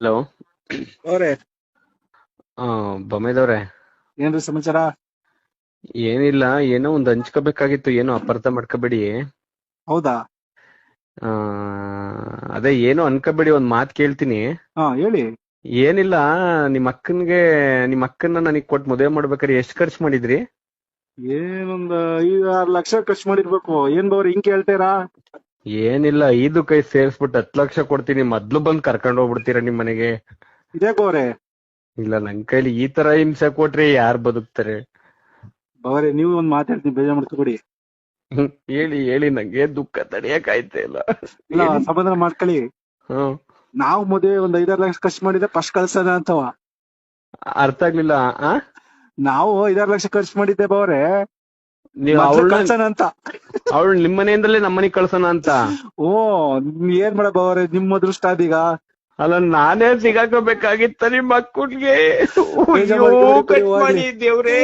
Hello ಅವ್ರೆ. ಬೊಮ್ಮೆದವ್ರೆ ಏನ್ರಿ ಸಮಾಚಾರ? ಏನಿಲ್ಲ ಏನೋ ಒಂದ್ ಹಂಚ್ಕೋಬೇಕಾಗಿತ್ತು ಏನೋ ಅಪಾರ್ಥ ಮಾಡ್ಕೋಬೇಡಿ. ಹೌದಾ? ಅದೇ ಏನೋ ಅನ್ಕೋಬೇಡಿ ಒಂದ್ ಮಾತ್ ಕೇಳ್ತೀನಿ. ಹೇಳಿ. ಏನಿಲ್ಲ ನಿಮ್ ಅಕ್ಕನ್ಗೆ ನಿಮ್ ಅಕ್ಕನ್ನ ನನಗ್ ಕೊಟ್ಟು ಮದುವೆ ಮಾಡ್ಬೇಕಾದ್ರೆ ಎಷ್ಟ್ ಖರ್ಚು ಮಾಡಿದ್ರಿ? ಏನೊಂದ್ ಐದ್ ಆರ್ ಲಕ್ಷ ಖರ್ಚು ಮಾಡಿರ್ಬೇಕು. ಏನ್ ಬವ್ರಿ ಹಿಂಗ್ ಕೇಳ್ತೀರಾ? ಏನಿಲ್ಲ ಐದು ಕೈ ಸೇರ್ಸ್ಬಿಟ್ಟು ಹತ್ ಲಕ್ಷ ಕೊಡ್ತೀನಿ ಮೊದ್ಲು ಬಂದ್ ಕರ್ಕೊಂಡ್ ಹೋಗ್ಬಿಡ್ತೀರಾ ನಿಮ್ ಮನೆಗೆ? ಇದೇ ಗೋರೆ. ಇಲ್ಲ ನನ್ ಕೈಲಿ ಈ ತರ ಹಿಂಸೆ ಕೊಟ್ರಿ ಯಾರ್ ಬದುಕ್ತಾರೆ? ಬವರೆ ನೀವು ಒಂದ್ ಮಾತಾಡ್ತೀನಿ ಬೇಜಾರ್ ಮಾಡ್ಕೊಬಿಡಿ ಹ್ಮ್, ಹೇಳಿ ಹೇಳಿ ನಂಗೆ ದುಃಖ ತಡಿಯಕ್ ಆಯ್ತಾ ಇಲ್ಲ ಇಲ್ಲ. ಸಮಾಧಾನ ಮಾಡ್ಕೊಳ್ಳಿ. ಹ್ಮ್. ನಾವು ಮದುವೆ ಒಂದ್ ಐದಾರು ಲಕ್ಷ ಖರ್ಚು ಮಾಡಿದ್ರೆ ಫಸ್ಟ್ ಕಳ್ಸೋಣ ಅಂತವ. ಅರ್ಥ ಆಗ್ಲಿಲ್ಲ ಆ? ನಾವು ಐದಾರು ಲಕ್ಷ ಖರ್ಚು ಮಾಡಿದ್ದೆ ಬಾವ್ರೆ ನೀವ್ ಅವಳ ಕಳ್ಸೋಣ ಅಂತ. ಅವಳು ನಿಮ್ ಮನೆಯಿಂದಲೇ ನಮ್ಮ ಮನೆಗ್ ಕಳ್ಸೋಣ ಅಂತ. ಓ ಏನ್ ಮಾಡಪ್ಪ ಅವ್ರೆ ನಿಮ್ ಅದೃಷ್ಟ ಅದೀಗ ಅಲ್ಲ ನಾನೇ ಸಿಗಾಕೋಬೇಕಾಗಿತ್ತ ನಿಮ್ ಮಕ್ಕಳಿಗೆ ದೇವ್ರೇ.